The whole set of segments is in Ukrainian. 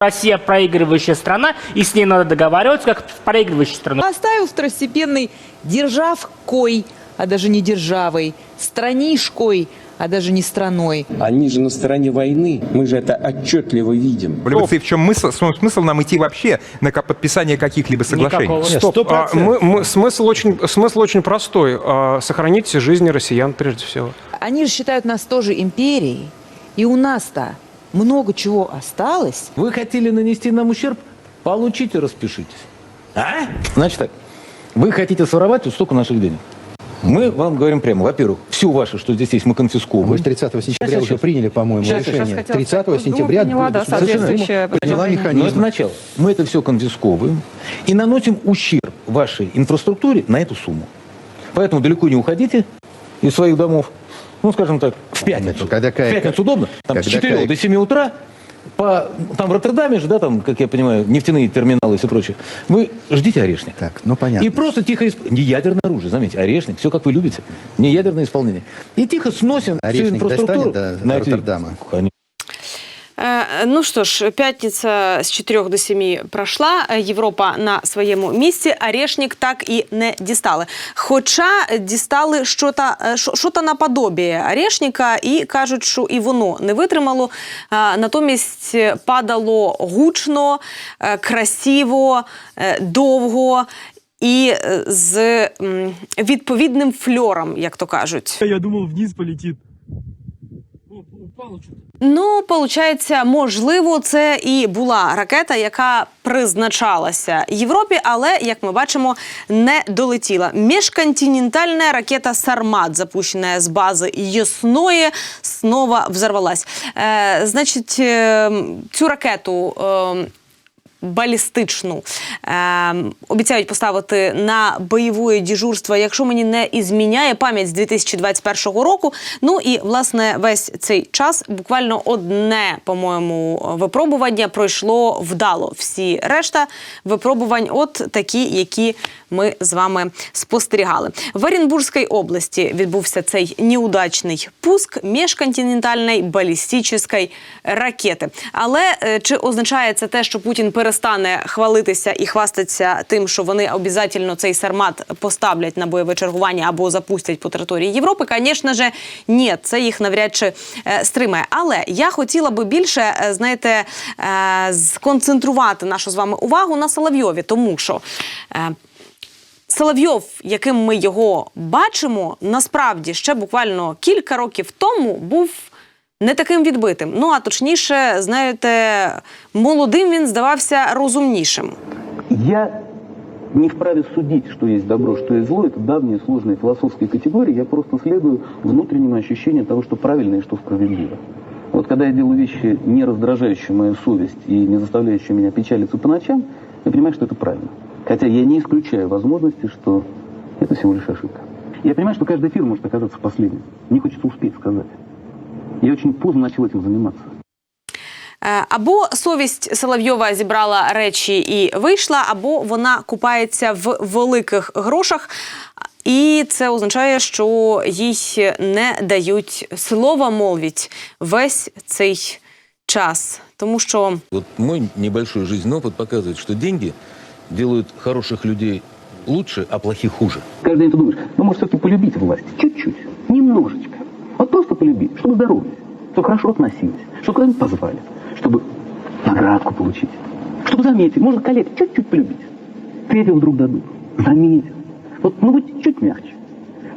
Россия проигрывающая страна, и с ней надо договариваться как с проигрывающей страной. Оставил второстепенной державкой, а даже не державой, странишкой, а даже не страной. Они же на стороне войны. Мы же это отчетливо видим. Революции в чем смысл, смысл нам идти вообще на подписание каких-либо соглашений? Никакого. Стоп, а, мы- мы- смысл, очень, смысл очень простой. А, сохранить жизни россиян прежде всего. Они же считают нас тоже империей. И у нас-то много чего осталось. Вы хотели нанести нам ущерб? Получите, распишитесь. А? Значит так, вы хотите своровать вот столько наших денег. Мы вам говорим прямо, во-первых, все ваше, что здесь есть, мы конфисковываем. Вы с 30 сентября Сейчас, уже сейчас. приняли, по-моему, Сейчас, сейчас решение. хотела 30 сказать. сентября Приняла, да, государственная соответствующее приняла постановление. Но это механизм. начало. Мы это все конфисковываем и наносим ущерб вашей инфраструктуре на эту сумму. Поэтому далеко не уходите из своих домов. Ну, скажем так, в пятницу. Когда в кая- пятницу удобно. Там с когда 4 кая- до 7 утра. По, там в Роттердаме же, да, там, как я понимаю, нефтяные терминалы и все прочее. Вы ждите орешник. Так, ну понятно. И просто тихо... исп- Не ядерное оружие, заметьте, орешник, все как вы любите. Не ядерное исполнение. И тихо сносим всю Орешник инфраструктуру. достанет до Роттердама? Конечно. Е, Ну що ж, п'ятниця з 4 до 7 пройшла. Європа на своєму місці. Орешник так і не дістали. Хоча дістали що-то, е, що- що-то наподобіє орешника і кажуть, що і воно не витримало. Натомість падало гучно, красиво, довго. І з відповідним фльором, як то кажуть. Я думал, вниз полетит. Упало что-то. Ну, получається, можливо, це і була ракета, яка призначалася Європі, але як ми бачимо, не долетіла. Міжконтинентальна ракета Сармат, запущена з бази Ясної, знову взорвалась. Е, значить, е, цю ракету. Балістичну. Е, обіцяють поставити на бойове діжурство, якщо мені не ізміняє пам'ять з 2021 року. Ну і власне весь цей час буквально одне, по-моєму, випробування пройшло вдало. Всі решта випробувань, от такі, які ми з вами спостерігали. В Оренбурзькій області відбувся цей неудачний пуск міжконтинентальної балістичної ракети. Але е, чи означає це те, що Путін перестане хвалитися і хвастатися тим, що вони обов'язково цей сармат поставлять на бойове чергування або запустять по території Європи? Звісно ж, ні, це їх навряд чи е, стримає. Але я хотіла би більше, е, знаєте, е, сконцентрувати нашу з вами увагу на Соловйові, тому що. Соловйов, яким ми його бачимо, насправді ще буквально кілька років тому був не таким відбитим. Ну а точніше, знаєте, молодим він здавався розумнішим. Я не вправе судить, что есть добро, что есть зло. Это давние сложные философские категории. Я просто следую внутреннему ощущению того, что правильно и что справедливо. Вот когда я делаю вещи, не раздражающие мою совесть и не заставляющие меня печалиться по ночам, я понимаю, что это правильно. Хотя я не исключаю возможности, что это всего лишь ошибка. Я понимаю, что каждый эфир может оказаться последним. Мне хочется успеть сказать. Я очень поздно начал этим заниматься. Е, Або совість Соловйова зібрала речі і вийшла, або вона купається в великих грошах. І це означає, що їй не дають слова мовіть весь цей час. Тому що Вот мой небольшой жизненный опыт показывает, что деньги делают хороших людей лучше, а плохих хуже. Каждый день ты думаешь, ну, может, все-таки полюбить власть. Чуть-чуть, немножечко. Вот просто полюбить, чтобы здоровье, чтобы хорошо относились, чтобы куда-нибудь позвали, чтобы наградку получить, чтобы заметить, можно коллег чуть-чуть полюбить. Пепел вдруг дадут, заметят. Вот, ну, будь чуть мягче.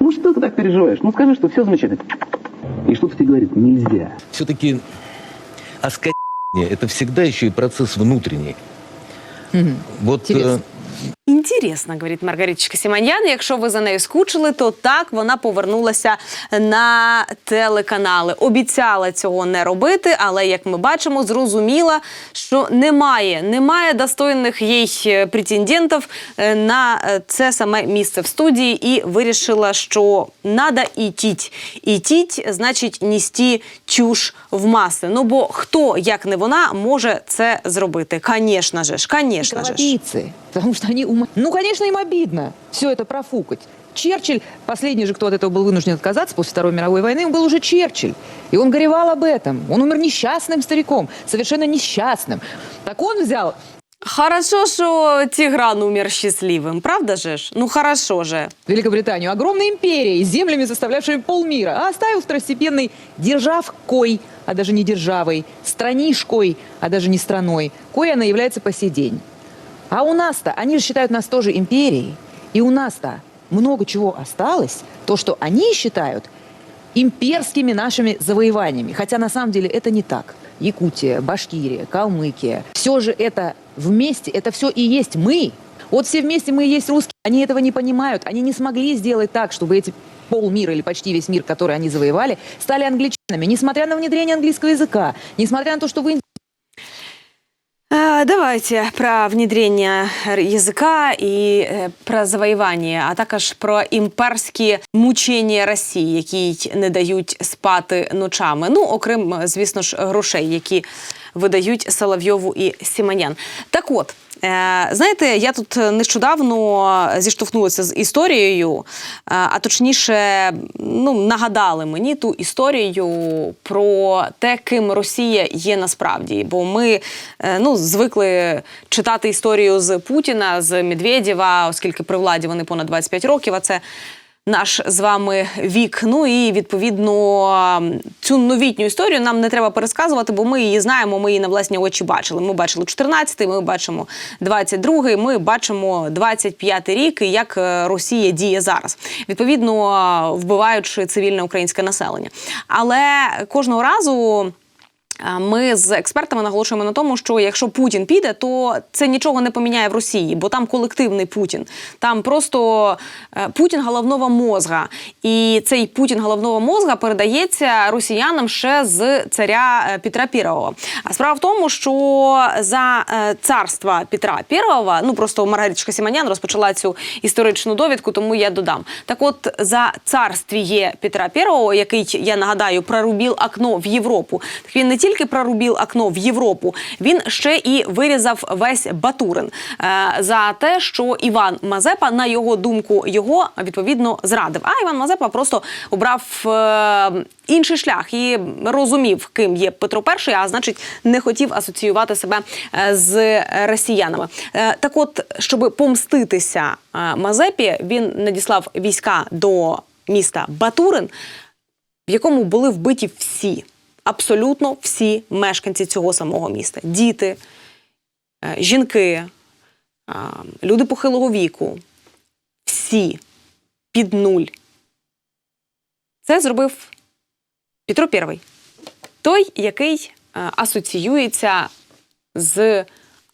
Ну, что ты так переживаешь? Ну, скажи, что все замечательно. И что-то тебе говорит, нельзя. Все-таки оскотение – это всегда еще и процесс внутренний. Вот Интересно. Інтересно, говорить Маргариточка Сіманьян. Якщо ви за нею скучили, то так вона повернулася на телеканали. Обіцяла цього не робити, але як ми бачимо, зрозуміла, що немає, немає достойних їй е, претендентів е, на е, це саме місце в студії, і вирішила, що надо ітіть. Ітіть, значить, нести чуш в маси. Ну бо хто, як не вона, може це зробити? Звісно же звісно же ж. Головицы. Потому что они ума... Ну, конечно, им обидно все это профукать. Черчилль, последний же, кто от этого был вынужден отказаться после Второй мировой войны, был уже Черчилль. И он горевал об этом. Он умер несчастным стариком, совершенно несчастным. Так он взял Хорошо, що Тігран умер щасливим, правда же? Ну хорошо же. Великобританию огромной империей, землями, составлявшими полмира, а оставил второстепенной державкой, а даже не державой, странишкой, а даже не страной, кой она является по сей день. А у нас-то, они же считают нас тоже империей, и у нас-то много чего осталось, то, что они считают имперскими нашими завоеваниями. Хотя на самом деле это не так. Якутия, Башкирия, Калмыкия. Все же это вместе, это все и есть мы. Вот все вместе мы и есть русские. Они этого не понимают. Они не смогли сделать так, чтобы эти полмира или почти весь мир, который они завоевали, стали англичанами. Несмотря на внедрение английского языка, несмотря на то, что в Индии Э, Давайте про внедрення язика і е, про завоювання, а також про імперські мучення Росії, які не дають спати ночами. Ну, окрім, звісно ж, грошей, які видають Соловйову і Сіманян. Так от. Е, Знаєте, я тут нещодавно зіштовхнулася з історією, е, а точніше, ну нагадали мені ту історію про те, ким Росія є насправді. Бо ми е, ну звикли читати історію з Путіна, з Медведєва, оскільки при владі вони понад 25 років. А це наш з вами вік. Ну і відповідно цю новітню історію нам не треба пересказувати, бо ми її знаємо. Ми її на власні очі бачили. Ми бачили 14-й, ми бачимо 22-й, Ми бачимо 25-й рік, як е, Росія діє зараз, відповідно вбиваючи цивільне українське населення. Але кожного разу. Ми з експертами наголошуємо на тому, що якщо Путін піде, то це нічого не поміняє в Росії, бо там колективний Путін. Там просто е, Путін головного мозга. І цей Путін головного мозга передається росіянам ще з царя е, Петра Пірова. А справа в тому, що за е, царства Петра Пірова, ну просто Маргариточка Сіманян розпочала цю історичну довідку, тому я додам. Так, от за царствіє Петра Пірова, який я нагадаю, прорубив окно в Європу, так він не тільки прорубив окно в Європу, він ще і вирізав весь Батурин е, за те, що Іван Мазепа, на його думку, його відповідно зрадив. А Іван Мазепа просто обрав. Е, Інший шлях і розумів, ким є Петро І, а значить, не хотів асоціювати себе е, з росіянами. Так, от, щоб помститися Мазепі, він надіслав війська до міста Батурин, в якому були вбиті всі, абсолютно всі мешканці цього самого міста: діти, е, жінки, е, люди похилого віку, всі під нуль. Це зробив Петро І. Той, який е, асоціюється з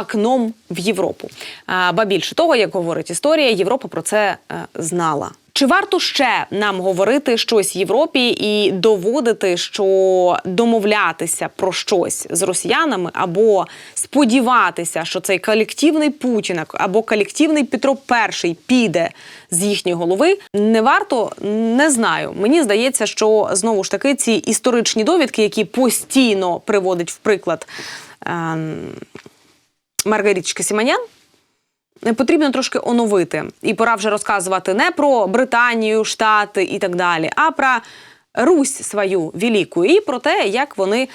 окном в Європу. Ба більше того, як говорить історія, Європа про це знала. Чи варто ще нам говорити щось Європі і доводити, що домовлятися про щось з росіянами, або сподіватися, що цей колективний Путін або колективний Петро І піде з їхньої голови? Не варто, не знаю. Мені здається, що знову ж таки ці історичні довідки, які постійно приводить в приклад. ем, Маргариточка Сіманян. Потрібно трошки оновити. І пора вже розказувати не про Британію, Штати і так далі, а про Русь свою велику і про те, як вони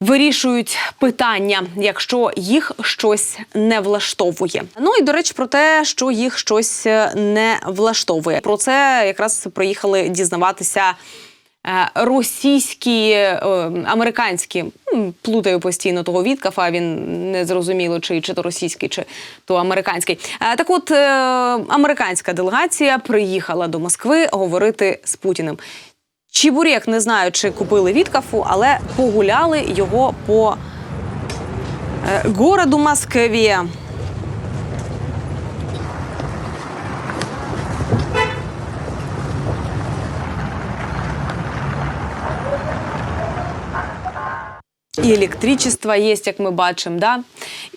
вирішують питання, якщо їх щось не влаштовує. Ну і до речі, про те, що їх щось е, не влаштовує. Про це якраз приїхали дізнаватися. Е, Російські, е, американські, плутаю постійно того Віткафа, він не зрозуміло, чи, чи то російський, чи то американський. Е, Так от, американська делегація приїхала до Москви говорити з Путіним. Чебурек не знаю, чи купили Віткафу, але погуляли його по городу Москві. І електричество є, як ми бачимо. Да?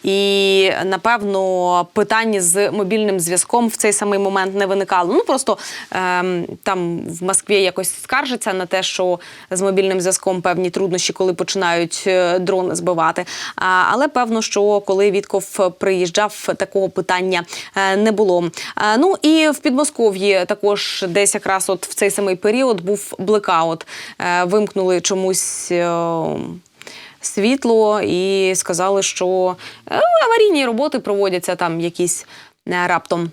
І напевно питання з мобільним зв'язком в цей самий момент не виникало. Ну просто ем, там в Москві якось скаржаться на те, що з мобільним зв'язком певні труднощі, коли починають е, дрони збивати. А, але певно, що коли Вітков приїжджав, такого питання е, не було. А, ну і в Підмосков'ї також десь якраз от в цей самий період був блекаут. Е, вимкнули чомусь. Світло і сказали, що е, аварійні роботи проводяться там якісь е, раптом.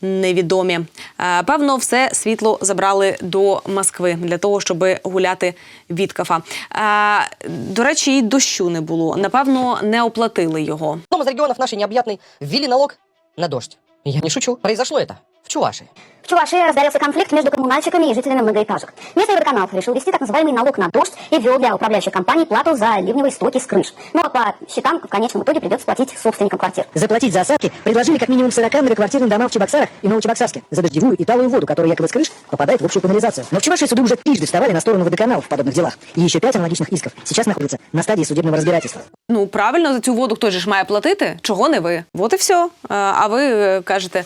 Невідомі. Е, Певно, все світло забрали до Москви для того, щоб гуляти Віткафа. Е, До речі, і дощу не було. Напевно, не оплатили його. В одном из регионов нашей необъятной ввели налог на дождь. Я не шучу. Произошло это в Чувашии. В Чувашии разгорелся конфликт между коммунальщиками и жителями многоэтажек. Местный водоканал решил ввести так называемый налог на дождь и ввел для управляющих компаний плату за ливневые стоки с крыш. Ну а по счетам в конечном итоге придется платить собственникам квартир. Заплатить за осадки предложили как минимум 40 многоквартирным домам в Чебоксарах и Новочебоксарске за дождевую и талую воду, которая якобы с крыш попадает в общую канализацию. Но в Чувашии суды уже трижды вставали на сторону водоканалов в подобных делах. И еще пять аналогичных исков сейчас находятся на стадии судебного разбирательства. Ну правильно, за цю воду хтось же ж має платити. Чого не ви? От і все. Е, А ви е, кажете.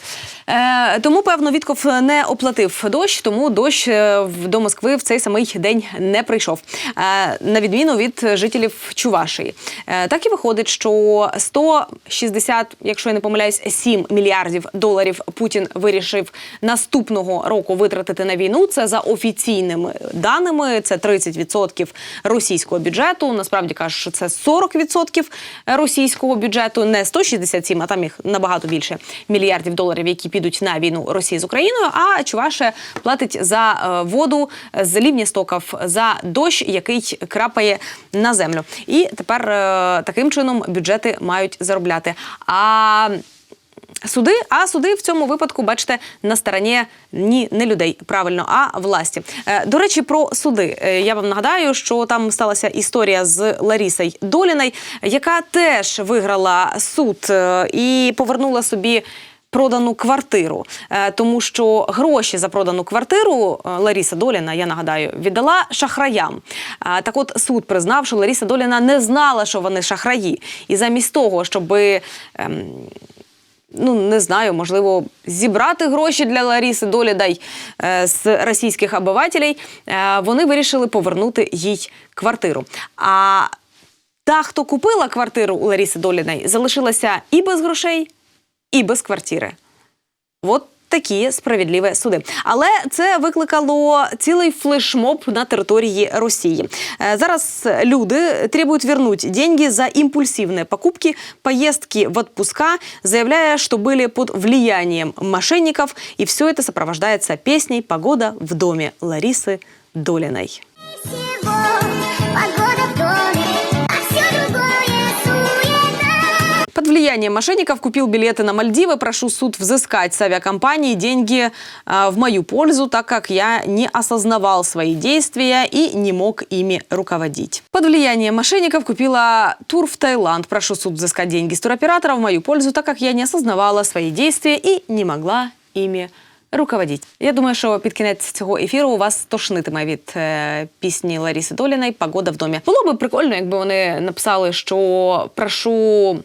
Е, Тому, певно, Вітков не оплатив дощ, тому дощ е, до Москви в цей самий день не прийшов. Е, На відміну від жителів Чувашії. Е, Так і виходить, що 160, якщо я не помиляюсь, 7 мільярдів доларів Путін вирішив наступного року витратити на війну. Це за офіційними даними. Це 30% російського бюджету. Насправді кажуть, що це 40% російського бюджету, не 167, а там їх набагато більше мільярдів доларів, які підуть на війну Росії з Україною. А Чувашія платить за е, воду з лівністоків, за дощ, який крапає на землю. І тепер е, таким чином бюджети мають заробляти. А Суди, а суди в цьому випадку, бачите, на стороні ні не людей, правильно, а власті. Е, До речі, про суди. Я вам нагадаю, що там сталася історія з Ларісою Доліною, яка теж виграла суд і повернула собі. Продану квартиру, Е, тому що гроші за продану квартиру е, Ларіса Доліна, я нагадаю, віддала шахраям. Е, Так от суд признав, що Ларіса Доліна не знала, що вони шахраї, і замість того, щоби ем, ну не знаю, можливо, зібрати гроші для Ларіси Долідай з російських обивателей, вони вирішили повернути їй квартиру. А та, хто купила квартиру у Ларіси Доліної, залишилася і без грошей, і без квартири. От такі справедливі суди. Але це викликало цілий флешмоб на території Росії. Е, Зараз люди требують вернуть деньги за импульсивные покупки, поездки в отпуска, заявляя, что были под влиянием мошенников, и все это сопровождается песней «Погода в доме» Ларисы Долиной. Погода влиянием мошенников купил билеты на Мальдивы. Прошу суд взыскать с авиакомпании деньги э, в мою пользу, так как я не осознавал свои действия и не мог ими руководить. Под влиянием мошенников купила тур в Таиланд. Прошу суд взыскать деньги с туроператора в мою пользу, так как я не осознавала свои действия и не могла ими руководіть. Я думаю, що під кінець цього ефіру у вас тошнитиме від е, пісні Ларіси Доліної «Погода в домі». Було би прикольно, якби вони написали, що прошу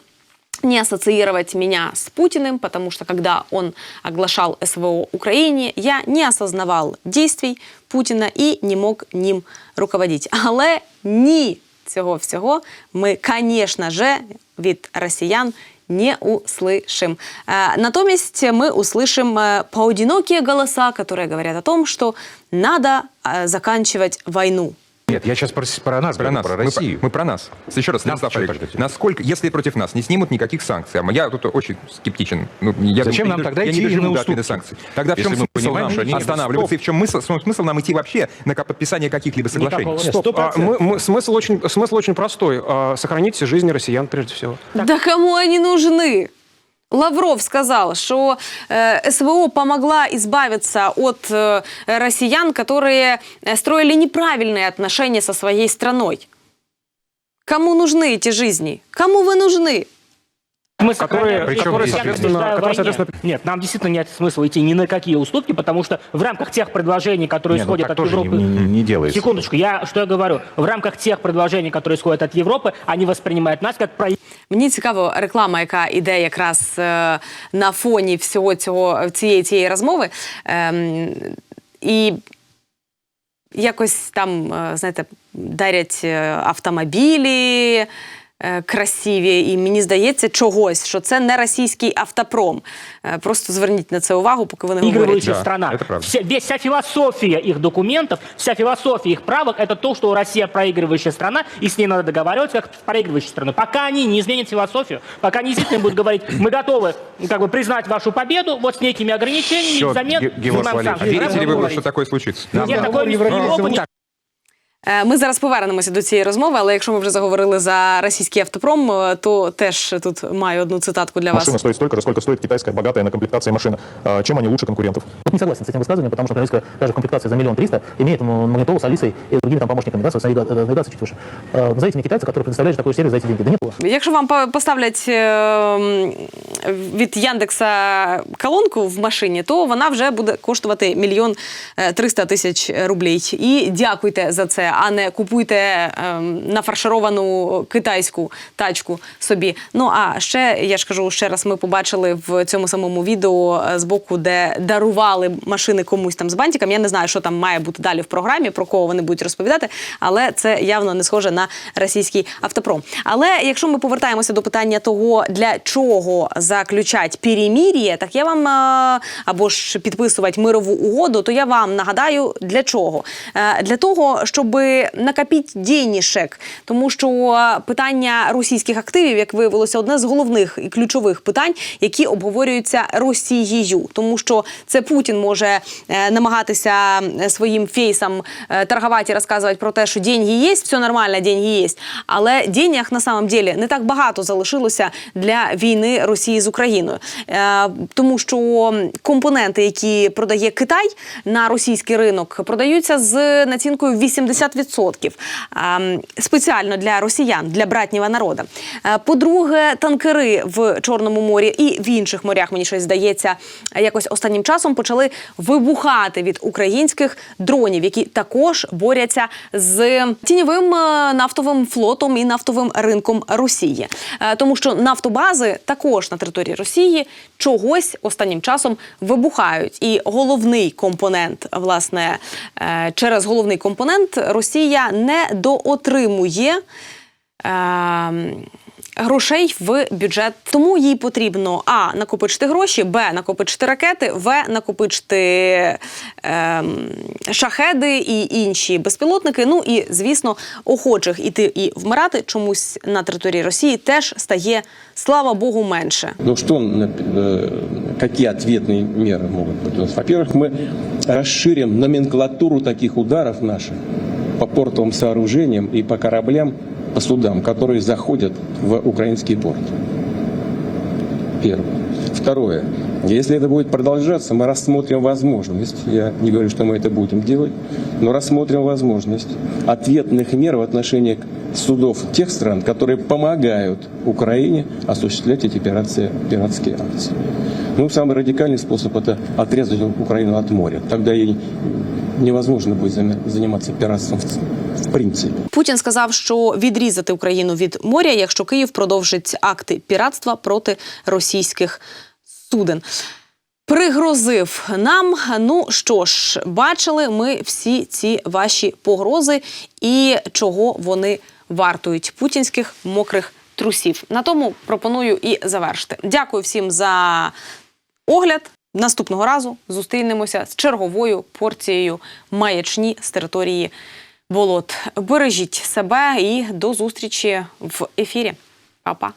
не ассоциировать меня с Путиным, потому что когда он оглашал СВО Украине, я не осознавал действий Путіна і не мог ним руководить. Але ні цього всього ми, звісно же, від росіян не услышим. Э, Натомість мы услышим э, поодинокие голоса, которые говорят о том, что надо э, заканчивать войну. Нет, я сейчас про, про нас, Про говорю, нас. про Мы, Россию. мы про нас. Еще раз, Нас Олегович, насколько, если против нас не снимут никаких санкций, а я тут очень скептичен. Ну, я Зачем думаю, нам я тогда не идти доживу на до санкций. Тогда в чем Если мы смысл понимаем, нам не останавливаться? И в чем смысл, смысл нам идти вообще на подписание каких-либо соглашений? Стоп, а, мы- мы- смысл, очень, смысл очень простой. А, сохранить жизни россиян прежде всего. Да кому они нужны? Лавров сказал, что э, СВО помогла избавиться от э, россиян, которые э, строили неправильные отношения со своей страной. Кому нужны эти жизни? Кому вы нужны? Мы Которые- сохраняем причем которые, здесь соответственно, действительно- войне. которые, соответственно- Нет, нам действительно нет смысла идти ни на какие уступки, потому что в рамках тех предложений, которые Не, ну исходят так от тоже Европы... не- не- не делается. Секундочку, я что я говорю? В рамках тех предложений, которые исходят от Европы, они воспринимают нас как про Мені цікаво реклама, яка іде якраз е, на фоні всього цього цієї цієї розмови. Ем, і якось там, е, знаєте, дарять е, автомобілі. е, Красиві, і мені здається чогось, що це не російський автопром. Е, Просто зверніть на це увагу, поки вони говорять. проигрывающая Да, страна. это правда. Вся, весь- вся философия их документов, вся философия их правок – это то, что Россия проигрывающая страна, и с ней надо договариваться как с проигрывающей страной. Пока они не изменят философию, пока они действительно будут говорить, мы готовы как бы, признать вашу победу вот с некими ограничениями, Всё, взамен Ге- Георг снимаем Валерьевич, А санкции. верите ли вы, Говорить. что такое случится? Нет, такое в Европу не Е, Ми зараз повернемося до цієї розмови, але якщо ми вже заговорили за російський автопром, е, то теж тут маю одну цитатку для вас. Машина стоит столько же, сколько стоит китайская богатая на комплектация машина. А, Чем они лучше конкурентов? Вот не согласен с этим высказыванием, потому что украинская даже комплектация за миллион триста имеет м, магнитолу с Алисой и другими там помощниками, да, соответственно, навига- навигация чуть выше. Э, Назовите мне китайца, который предоставляет такой сервис за эти деньги. Да нет его. Якщо вам по- поставлять е, м, від Яндекса колонку в машині, то вона вже буде коштувати мільйон е, триста тисяч рублей. І дякуйте за це, а не купуйте е, нафаршировану китайську тачку собі. Ну а ще я ж кажу ще раз, ми побачили в цьому самому відео е, з боку, де дарували машини комусь там з бантиком. Я не знаю, що там має бути далі в програмі, про кого вони будуть розповідати, але це явно не схоже на російський автопром. Але якщо ми повертаємося до питання того, для чого заключать перемір'я, так я вам е, або ж підписувати мирову угоду, то я вам нагадаю для чого? Е, Для того, щоб накопити денішек, тому що питання російських активів, як виявилося, одне з головних і ключових питань, які обговорюються Росією, тому що це Путін може е, намагатися е, своїм фейсам е, торгувати розказувати про те, що деньги є, все нормально, деньги є. Але денег на самом деле не так багато залишилося для війни Росії з Україною, тому що компоненти, які продає Китай на російський ринок, продаються з націнкою 80% ем, спеціально для росіян, для братнього народу. Е, По-друге, танкери в Чорному морі і в інших морях, мені щось здається, якось останнім часом почали вибухати від українських дронів, які також борються з тіньовим е, нафтовим флотом і нафтовим ринком Росії, Е, тому що нафтобази також на території Росії чогось останнім часом вибухають. І головний компонент, власне, через головний компонент Росія не доотримує. Ем, Грошей в бюджет, тому їй потрібно а накопичити гроші, б накопичити ракети, в накопичити ем, шахеди і інші безпілотники. Ну і звісно, охочих іти і вмирати чомусь на території Росії теж стає, слава Богу, менше. Ну что, э, какие ответные меры могут быть у нас? Во-первых, мы расширим номенклатуру таких ударов наших По портовым сооружениям и по кораблям, по судам, которые заходят в украинский порт. Первое. Второе. Если это будет продолжаться, мы рассмотрим возможность, я не говорю, что мы это будем делать, но рассмотрим возможность ответных мер в отношении судов тех стран, которые помогают Украине осуществлять эти пиратские, пиратские акции. Ну, самый радикальный способ – это отрезать Украину от моря. Тогда ей невозможно будет зам- заниматься пиратством в, принципе. Путін сказав, що відрізати Україну від моря, якщо Київ продовжить акти піратства проти російських суден. Пригрозив нам. Ну що ж, бачили ми всі ці ваші погрози і чого вони вартують путінських мокрих трусів. На тому пропоную і завершити. Дякую всім за огляд. Наступного разу зустрінемося з черговою порцією маячні з території болот. Бережіть себе і до зустрічі в ефірі. Па-па.